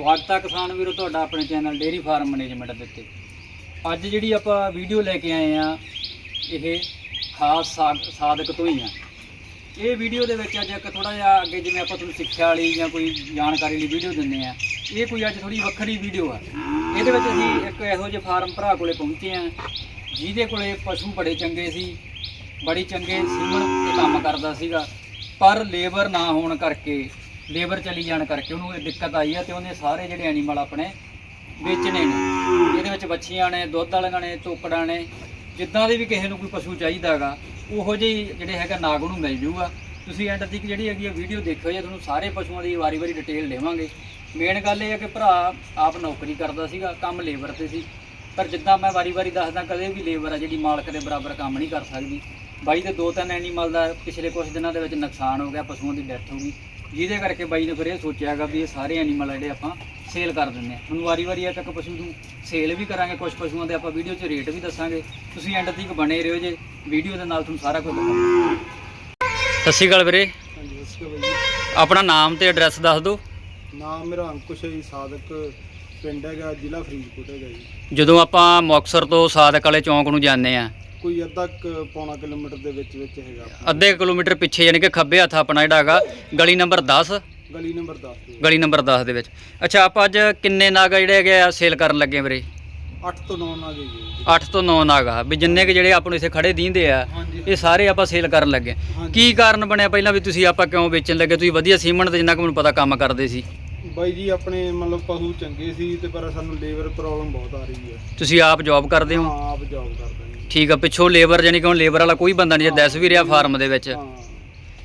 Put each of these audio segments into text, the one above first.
ਸਵਾਗਤ ਹੈ ਕਿਸਾਨ ਵੀਰੋ ਤੁਹਾਡਾ ਆਪਣੇ ਚੈਨਲ ਡੇਰੀ ਫਾਰਮ ਮੈਨੇਜਮੈਂਟ ਦੇ ਉੱਤੇ ਅੱਜ ਜਿਹੜੀ ਆਪਾਂ ਵੀਡੀਓ ਲੈ ਕੇ ਆਏ ਆ, ਇਹ ਖਾਸ ਸਾਦ- ਸਾਦਕ ਤੋਂ ਹੀ ਆ। ਇਹ ਵੀਡੀਓ ਦੇ ਵਿੱਚ ਅੱਜ ਇੱਕ ਥੋੜਾ ਜਿਹਾ ਅੱਗੇ ਜਿਵੇਂ ਆਪਾਂ ਤੁਹਾਨੂੰ ਸਿੱਖਿਆ ਵਾਲੀ ਜਾਂ ਕੋਈ ਜਾਣਕਾਰੀ ਲਈ ਵੀਡੀਓ ਦਿੰਦੇ ਆ, ਇਹ ਕੋਈ ਅੱਜ ਥੋੜੀ ਵੱਖਰੀ ਵੀਡੀਓ ਆ। ਇਹਦੇ ਵਿੱਚ ਅਸੀਂ ਇੱਕ ਇਹੋ ਜਿਹੇ ਫਾਰਮ ਭਰਾ ਕੋਲੇ ਪਹੁੰਚੇ ਆ, ਜਿਹਦੇ ਕੋਲੇ ਪਸ਼ੂ ਬੜੇ ਚੰਗੇ ਸੀ, ਬੜੀ ਚੰਗੇ ਸੀਮਨ ਤੇ ਕੰਮ ਕਰਦਾ ਸੀਗਾ, ਪਰ ਲੇਬਰ ਨਾ ਹੋਣ ਕਰਕੇ ਲੇਬਰ ਚਲੀ ਜਾਣ ਕਰਕੇ ਉਹਨੂੰ ਇਹ ਦਿੱਕਤ ਆਈ ਆ ਤੇ ਉਹਨੇ ਸਾਰੇ ਜਿਹੜੇ ਐਨੀਮਲ ਆਪਣੇ ਵੇਚਣੇ ਨੇ। ਇਹਦੇ ਵਿੱਚ ਬੱਚੀਆਂ ਨੇ, ਦੁੱਧ ਵਾਲੀਆਂ ਨੇ ਤੋਕੜਾਂ ਨੇ, ਜਿੱਦਾਂ ਦੇ ਵੀ ਕਿਸੇ ਨੂੰ ਕੋਈ ਪਸ਼ੂ ਚਾਹੀਦਾ ਹੈਗਾ ਉਹੋ ਜਿਹੀ ਜਿਹੜੇ ਹੈਗਾ ਨਾਗ ਨੂੰ ਮਿਲ ਜੂਗਾ। ਤੁਸੀਂ ਐਂਡ ਤੱਕ ਜਿਹੜੀ ਹੈਗੀ ਆ ਵੀਡੀਓ ਦੇਖਿਓ ਜੇ ਤੁਹਾਨੂੰ ਸਾਰੇ ਪਸ਼ੂਆਂ ਦੀ ਵਾਰੀ-ਵਾਰੀ ਡਿਟੇਲ ਦੇਵਾਂਗੇ। ਮੇਨ ਗੱਲ ਇਹ ਹੈ ਕਿ ਭਰਾ ਆਪ ਨੌਕਰੀ ਕਰਦਾ ਸੀਗਾ, ਕੰਮ ਲੇਬਰ ਤੇ ਸੀ। ਪਰ ਜਿੱਦਾਂ ਮੈਂ ਵਾਰੀ-ਵਾਰੀ ਦੱਸਦਾ, ਕਦੇ ਵੀ ਲੇਬਰ ਆ ਜਿਹੜੀ ਮਾਲਕ ਦੇ ਬਰਾਬਰ ਕੰਮ ਨਹੀਂ ਕਰ ਸਕਦੀ। ਬਾਈ ਦੇ ਦੋ ਤਿੰਨ ਐਨੀਮਲ ਦਾ ਪਿਛਲੇ ਕੁਝ ਦਿਨਾਂ ਦੇ ਵਿੱਚ ਨੁਕਸਾਨ ਹੋ ਗਿਆ, ਪਸ਼ੂਆਂ ਦੀ ਡੈਥ ਹੋ ਗਈ। ਜਿਹਦੇ ਕਰਕੇ ਬਾਈ ਨੇ ਫਿਰ ਇਹ ਸੋਚਿਆਗਾ ਵੀ ਇਹ ਸਾਰੇ ਐਨੀਮਲ ਜਿਹੜੇ ਆਪਾਂ ਸੇਲ ਕਰ ਦਿੰਦੇ ਆ ਹੁਣ ਵਾਰੀ-ਵਾਰੀ ਇੱਕ ਇੱਕ ਪਸ਼ੂ ਨੂੰ ਸੇਲ ਵੀ ਕਰਾਂਗੇ ਕੁਝ ਪਸ਼ੂਆਂ ਦੇ ਆਪਾਂ ਵੀਡੀਓ 'ਚ ਰੇਟ ਵੀ ਦੱਸਾਂਗੇ। ਤੁਸੀਂ ਐਂਡ ਤੱਕ ਬਣੇ ਰਹੋ ਜੇ ਵੀਡੀਓ ਦੇ ਨਾਲ ਤੁਹਾਨੂੰ ਸਾਰਾ ਕੁਝ ਦਿਖਾਵਾਂਗੇ। ਸਤਿ ਸ਼੍ਰੀ ਅਕਾਲ ਵੀਰੇ। ਹਾਂਜੀ ਸਤਿ ਸ਼੍ਰੀ ਅਕਾਲ ਬਾਈ ਆਪਣਾ ਨਾਮ ਤੇ ਐਡਰੈਸ ਦੱਸ ਦਿਓ। ਨਾਮ ਮੇਰਾ ਅੰਕੁਸ਼ ਹੈ ਜੀ ਸਾਦਕ ਪਿੰਡ ਹੈਗਾ ਜ਼ਿਲ੍ਹਾ ਫਰੀਦਕੋਟ ਹੈਗਾ ਜੀ। ਜਦੋਂ ਆਪਾਂ ਮੁਕਤਸਰ ਤੋਂ ਸਾਦਕ ਵਾਲੇ ਚੌਂਕ ਨੂੰ ਜਾਂਦੇ ਆ ਕੋਈ ਅੱਧਾ ਕੁ ਪੌਣਾ ਕਿਲੋਮੀਟਰ ਦੇ ਵਿੱਚ ਵਿੱਚ ਹੈਗਾ। ਅੱਧੇ ਕਿਲੋਮੀਟਰ ਪਿੱਛੇ ਯਾਨੀ ਕਿ ਖੱਬੇ ਹੱਥ ਆਪਣਾ ਜਿਹੜਾ ਹੈਗਾ ਗਲੀ ਨੰਬਰ 10 ਗਲੀ ਨੰਬਰ 10 ਤੇ ਗਲੀ ਨੰਬਰ 10 ਦੇ ਵਿੱਚ। ਅੱਛਾ ਆਪਾਂ ਅੱਜ ਕਿੰਨੇ ਨਾਗ ਜਿਹੜੇ ਹੈਗੇ ਆ ਸੇਲ ਕਰਨ ਲੱਗੇ ਵੀਰੇ? 8 ਤੋਂ 9 ਨਾਲ ਗਈ ਜੀ। 8 ਤੋਂ 9 ਨਾਗ ਆ। ਵੀ ਜਿੰਨੇ ਕਿ ਜਿਹੜੇ ਆਪਾਂ ਨੂੰ ਇੱਥੇ ਖੜੇ ਦੀਂਦੇ ਆ ਹਾਂਜੀ। ਇਹ ਸਾਰੇ ਆਪਾਂ ਸੇਲ ਕਰਨ ਲੱਗੇ ਹਾਂਜੀ। ਕੀ ਕਾਰਨ ਬਣਿਆ ਪਹਿਲਾਂ ਵੀ ਤੁਸੀਂ ਆਪਾਂ ਕਿਉਂ ਵੇਚਣ ਲੱਗੇ? ਤੁਸੀਂ ਵਧੀਆ ਸੀਮਨ ਤੇ ਜਿੰਨਾ ਕੁ ਮੈਨੂੰ ਪਤਾ ਕੰਮ ਕਰਦੇ ਸੀ। ਬਾਈ ਜੀ ਆਪਣੇ ਮਤਲਬ ਪਸ਼ੂ ਚੰਗੇ ਸੀ ਤੇ ਪਰ ਸਾਨੂੰ ਲੇਬਰ ਪ੍ਰੋਬਲਮ ਬਹੁਤ ਆ ਰਹੀ ਹੈ ਤੁਸੀਂ ਆਪ ਜੌਬ ਕਰਦੇ ਹੋ? ਹਾਂ ਆਪ ਜੌਬ ਕਰਦਾ ਠੀਕ ਆ ਪਿੱਛੋਂ ਲੇਬਰ ਜਾਨੀ ਕਿ ਹੁਣ ਲੇਬਰ ਵਾਲਾ ਕੋਈ ਬੰਦਾ ਨਹੀਂ ਜੇ ਦੱਸ ਵੀ ਰਿਹਾ ਫਾਰਮ ਦੇ ਵਿੱਚ।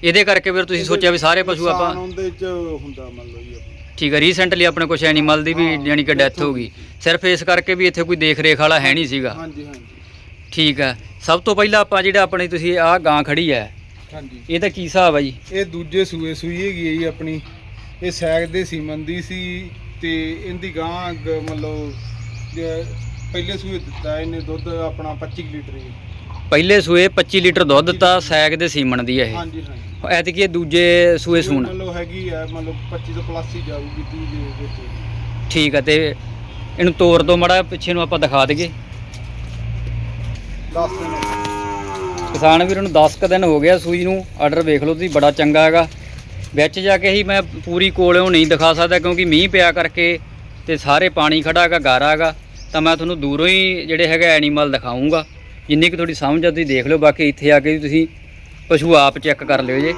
ਇਹਦੇ ਕਰਕੇ ਫਿਰ ਤੁਸੀਂ ਸੋਚਿਆ ਵੀ ਸਾਰੇ ਪਸ਼ੂ ਆਪਾਂ ਨੁਕਸਾਨ ਉਹਦੇ ਚ ਹੁੰਦਾ ਮੰਨ ਲਓ ਜੀ ਆਪਣਾ। ਠੀਕ ਹੈ ਰੀਸੈਂਟਲੀ ਆਪਣੇ ਕੁਝ ਐਨੀਮਲ ਦੀ ਵੀ ਯਾਨੀ ਕਿ ਡੈਥ ਹੋ ਗਈ। ਸਿਰਫ ਇਸ ਕਰਕੇ ਵੀ ਇੱਥੇ ਕੋਈ ਦੇਖ ਰੇਖ ਵਾਲਾ ਹੈ ਨਹੀਂ ਸੀਗਾ। ਹਾਂਜੀ ਹਾਂਜੀ। ਠੀਕ ਹੈ ਸਭ ਤੋਂ ਪਹਿਲਾਂ ਆਪਾਂ ਜਿਹੜਾ ਆਪਣੀ ਤੁਸੀਂ ਆਹ ਗਾਂ ਖੜੀ ਹੈ ਹਾਂਜੀ। ਇਹਦਾ ਕੀ ਹਿਸਾਬ ਆ ਜੀ? ਇਹ ਦੂਜੇ ਸੂਏ ਸੂਈ ਹੈਗੀ ਹੈ ਜੀ ਆਪਣੀ। ਇਹ ਸੈਕ ਦੇ ਸੀਮਨ ਦੀ ਸੀ ਤੇ ਇਹਦੀ ਗਾਂ ਅੱਗ ਮਤਲਬ ਪਹਿਲੇ ਸੂਏ ਦਿੱਤਾ ਇਹਨੇ ਦੁੱਧ ਆਪਣਾ 25 ਲੀਟਰ ਜੀ ਪਹਿਲੇ ਸੂਏ 25 ਲੀਟਰ ਦੁੱਧ ਦਿੱਤਾ ਸੈਗ ਦੇ ਸੀਮਣ ਦੀ ਇਹ। ਹਾਂਜੀ ਹਾਂਜੀ। ਐਤਕੀ ਇਹ ਦੂਜੇ ਸੂਏ ਸੂਣ। ਮਤਲਬ ਹੈਗੀ ਹੈ ਮਤਲਬ 25 ਤੋਂ ਪਲੱਸ ਹੀ ਜਾਊਗੀ 30 ਦੇ ਵਿੱਚ। ਠੀਕ ਹੈ ਤੇ ਇਹਨੂੰ ਤੋੜ ਦੋ ਮੜਾ ਪਿੱਛੇ ਨੂੰ ਆਪਾਂ ਦਿਖਾ ਦਈਏ। 10 ਦਿਨ ਕਿਸਾਨ ਵੀਰ ਨੂੰ 10 ਕ ਦਿਨ ਹੋ ਗਿਆ ਸੂਈ ਨੂੰ। ਆਰਡਰ ਵੇਖ ਲਓ ਤੁਸੀਂ ਬੜਾ ਚੰਗਾ ਹੈਗਾ। ਵਿੱਚ ਜਾ ਕੇ ਹੀ ਮੈਂ ਪੂਰੀ ਕੋਲੋਂ ਨਹੀਂ ਦਿਖਾ ਸਕਦਾ ਕਿਉਂਕਿ ਮੀਂਹ ਪਿਆ ਕਰਕੇ ਤੇ ਸਾਰੇ ਪਾਣੀ ਖੜਾ ਹੈਗਾ ਗਾਰਾ ਹੈਗਾ। ਤਾਂ ਮੈਂ ਤੁਹਾਨੂੰ ਦੂਰੋਂ ਹੀ ਜਿਹੜੇ ਹੈਗੇ ਐਨੀਮਲ ਦਿਖਾਉਂਗਾ ਜਿੰਨੀ ਕਿ ਤੁਹਾਡੀ ਸਮਝ ਆ ਤੁਸੀਂ ਦੇਖ ਲਿਓ। ਬਾਕੀ ਇੱਥੇ ਆ ਕੇ ਵੀ ਤੁਸੀਂ ਪਸ਼ੂ ਆਪ ਚੈੱਕ ਕਰ ਲਿਓ ਜੇ।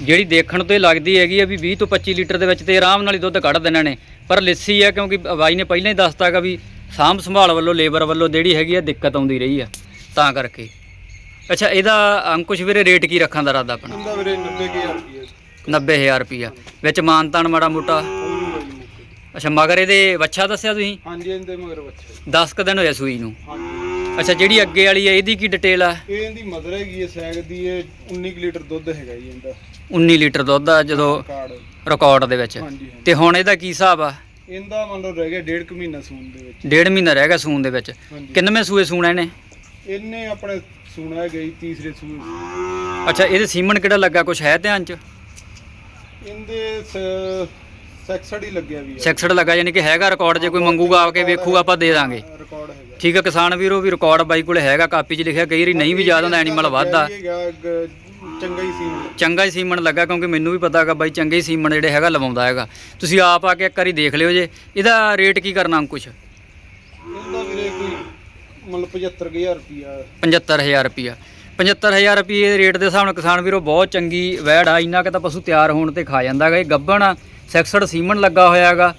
ਜਿਹੜੀ ਦੇਖਣ ਤੋਂ ਇਹ ਲੱਗਦੀ ਹੈਗੀ ਆ ਵੀ 20 ਤੋਂ 25 ਲੀਟਰ ਦੇ ਵਿੱਚ ਤੇ ਆਰਾਮ ਨਾਲ ਹੀ ਦੁੱਧ ਕੱਢ ਦੇਣਾ ਨੇ। ਪਰ ਲੱਸੀ ਆ ਕਿਉਂਕਿ ਬਾਈ ਨੇ ਪਹਿਲਾਂ ਹੀ ਦੱਸਤਾ ਹੈਗਾ ਵੀ ਸਾਂਭ ਸੰਭਾਲ ਵੱਲੋਂ ਲੇਬਰ ਵੱਲੋਂ ਜਿਹੜੀ ਹੈਗੀ ਆ ਦਿੱਕਤ ਆਉਂਦੀ ਰਹੀ ਆ। ਤਾਂ ਕਰਕੇ। ਅੱਛਾ ਇਹਦਾ ਅੰਕੁਸ਼ ਵੀਰੇ ਰੇਟ ਕੀ ਰੱਖਾਂ ਦਾ ਇਰਾਦਾ ਆਪਣਾ? ਇਹਦਾ ਵੀਰੇ 90000 ਰੁਪਏ 90000 ਰੁਪਿਆ ਵਿੱਚ ਮਾਨਤਾਨ ਮਾੜਾ ਮੋਟਾ। ਅੱਛਾ ਮਗਰ ਇਹਦੇ ਵੱਛਾ ਦੱਸਿਆ ਤੁਸੀਂ? ਹਾਂਜੀ ਇਹਦੇ ਮਗਰ ਬੱਚਾ 10 ਕ ਦਿਨ ਹੋਇਆ ਸੂਈ ਨੂੰ? ਹਾਂਜੀ। ਅੱਛਾ ਜਿਹੜੀ ਅੱਗੇ ਵਾਲੀ ਹੈ ਇਹਦੀ ਕੀ ਡਿਟੇਲ ਆ? ਇਹ ਇਹਦੀ ਮਦਰ ਹੈਗੀ ਹੈ ਸੈਕ ਦੀ ਇਹ 19 ਕੁ ਲੀਟਰ ਦੁੱਧ ਹੈਗਾ ਜੀ ਇਹਦਾ। 19 ਲੀਟਰ ਦੁੱਧ ਆ ਜਦੋਂ ਕਾਰਡ ਰਿਕਾਰਡ ਦੇ ਵਿੱਚ। ਹਾਂਜੀ ਹਾਂਜੀ। ਤੇ ਹੁਣ ਇਹਦਾ ਕੀ ਹਿਸਾਬ ਆ? ਇਹਦਾ ਮੰਨ ਲਓ ਰਹਿ ਗਿਆ ਡੇਢ ਕੁ ਮਹੀਨਾ ਸੂਣ ਦੇ ਵਿੱਚ। ਡੇਢ ਮਹੀਨਾ ਰਹਿ ਗਿਆ ਸੂਣ ਦੇ ਵਿੱਚ। ਹਾਂਜੀ। ਕਿੰਨਵੇਂ ਸੂਏ ਸੂਣਾ ਇਹਨੇ? ਇਹਨੇ ਆਪਣੇ ਸੂਣਾ ਗਈ ਤੀਸਰੇ ਸੂਏ ਅੱਛਾ ਇਹਦੇ ਸੀਮਨ ਕਿਹੜਾ ਲੱਗਾ? ਕੁਝ ਹੈ ਧਿਆਨ ਚ? ਇਹਦੇ ਸੈਕਸਡ ਹੀ ਲੱਗਿਆ ਵੀ ਸੈਕਸਡ ਲੱਗਾ ਯਾਨੀ ਕਿ ਹੈਗਾ ਰਿਕਾਰਡ ਜੇ ਕੋਈ ਮੰਗੂਗਾ ਆ ਕੇ ਵੇਖੂਗਾ ਆਪਾਂ ਦੇ ਦਾਂਗੇ। ਰਿਕਾਰਡ ਹੈਗਾ। ਠੀਕ ਹੈ ਕਿਸਾਨ ਵੀਰੋ ਵੀ ਰਿਕਾਰਡ ਬਾਈ ਕੋਲੇ ਹੈਗਾ ਕਾਪੀ 'ਚ ਲਿਖਿਆ ਕਈ ਵਾਰੀ ਨਹੀਂ ਵੀ ਯਾਦ ਹੁੰਦਾ ਐਨੀਮਲ ਵੱਧਦਾ। ਹੈਗਾ ਗ- ਚੰਗਾ ਹੀ ਸੀ ਚੰਗਾ ਹੀ ਸੀਮਨ ਲੱਗਾ ਕਿਉਂਕਿ ਮੈਨੂੰ ਵੀ ਪਤਾ ਹੈਗਾ ਬਾਈ ਚੰਗੇ ਹੀ ਸੀਮਨ ਜਿਹੜੇ ਹੈਗਾ ਲਵਾਉਂਦਾ ਹੈਗਾ। ਤੁਸੀਂ ਆਪ ਆ ਕੇ ਇੱਕ ਵਾਰੀ ਦੇਖ ਲਿਓ ਜੇ ਇਹਦਾ ਰੇਟ ਕੀ ਕਰਨਾ ਅੰਕੁਸ਼? ਇਹਦਾ ਵੀਰੇ ਕੋਈ ਮਤਲਬ 75000 ਰੁਪਿਆ 75000 ਰੁਪਿਆ 75000 ਰੁਪਏ ਦੇ ਰੇਟ ਦੇ ਹਿਸਾਬ ਨਾਲ ਕਿਸਾਨ ਵੀਰੋ ਬਹੁਤ ਚੰਗੀ ਵੈੜ ਆ ਇੰਨਾ ਕਿ ਤਾਂ ਪਸ਼ੂ ਤਿਆਰ ਹੋਣ ਤੇ ਖਾ ਜਾਂਦਾ ਹੈਗਾ ਇਹ ਗੱਬਣ ਆ। ਸੈਕਸਡ ਸੀਮਨ ਲੱਗਾ ਹੋਇਆ ਹੈਗਾ